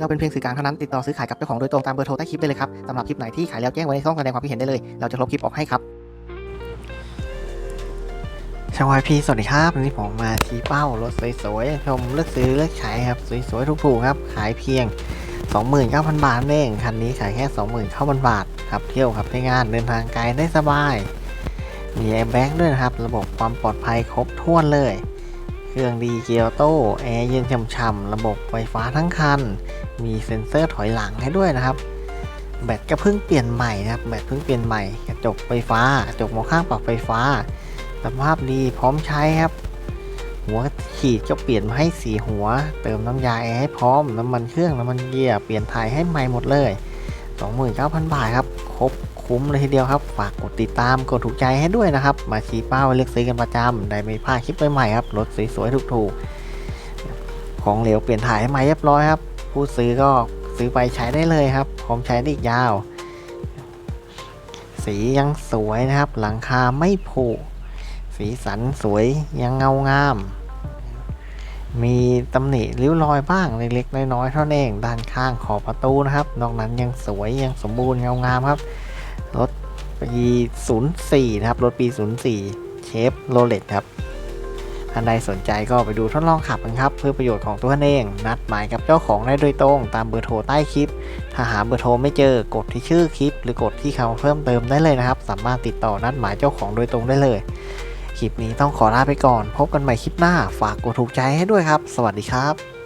เราเป็นเพียงสื่อกลางเท่านั้นติดต่อซื้อขายกับเจ้าของโดยตรงตามเบอร์โทรใต้คลิปได้เลยครับสำหรับคลิปไหนที่ขายแล้วแจ้งไว้ในช่องแสดงความคิดเห็นได้เลย เราจะลบคลิปออกให้ครับชาวไอพีสวัสดีครับวันนี้ผมมาชี้เป้ารถสวยๆชมเลือกซื้อเลือกขายครับสวยๆถูกๆครับขายเพียง 29,000 บาทเองคันนี้ขายแค่29,000บาทครับเที่ยวครับใช้งานเดินทางไกลได้สบายมีแอร์แบ็กด้วยนะครับ ระบบความปลอดภัยครบถ้วนเลย เครื่องดีเกียร์โต้แอร์เย็นช่ำๆระบบไฟฟ้าทั้งคัน มีเซ็นเซอร์ถอยหลังให้ด้วยนะครับ แบตก็เพิ่งเปลี่ยนใหม่นะครับ แบตเพิ่งเปลี่ยนใหม่ กระจกไฟฟ้ากระจกมองข้างปรับไฟฟ้า สภาพดีพร้อมใช้ครับ หัวขีดก็เปลี่ยนมาให้สีหัว เติมน้ำยาแอร์ให้พร้อม น้ำมันเครื่องน้ำมันเกียร์ เปลี่ยนถ่ายให้ใหม่หมดเลย 29,000 บาทครับ ครบคุ้มเลยทีเดียวครับ ฝากกดติดตาม กดถูกใจให้ด้วยนะครับ มาชี้เป้าเลือกซื้อกันประจำได้ไม่พลาดคลิปใหม่ๆครับ รถสวยๆถูกๆ ของเหลวเปลี่ยนถ่ายให้ใหม่เรียบร้อยครับ ผู้ซื้อก็ซื้อไปใช้ได้เลยครับพร้อมใช้ได้อีกยาว สียังสวยนะครับ หลังคาไม่ผุสีสันสวยยังเงางาม มีตำหนิริ้วรอยบ้างเล็กๆน้อยๆเท่านั้นเองด้านข้างขอบประตูนะครับ นอกนั้นยังสวยยังสมบูรณ์เงางามครับรถปี04นะครับรถปี 04 เชฟโรเลตครับ ท่านใดสนใจก็ไปดูทดลองขับกันครับ เพื่อประโยชน์ของตัวท่านเอง นัดหมายกับเจ้าของได้โดยตรง ตามเบอร์โทรใต้คลิป ถ้าหาเบอร์โทรไม่เจอกดที่ชื่อคลิป หรือกดที่คำเพิ่มเติมได้เลยนะครับ สามารถติดต่อนัดหมายเจ้าของโดยตรงได้เลย คลิปนี้ต้องขอลาไปก่อน พบกันใหม่คลิปหน้า ฝากกดถูกใจให้ด้วยครับ สวัสดีครับ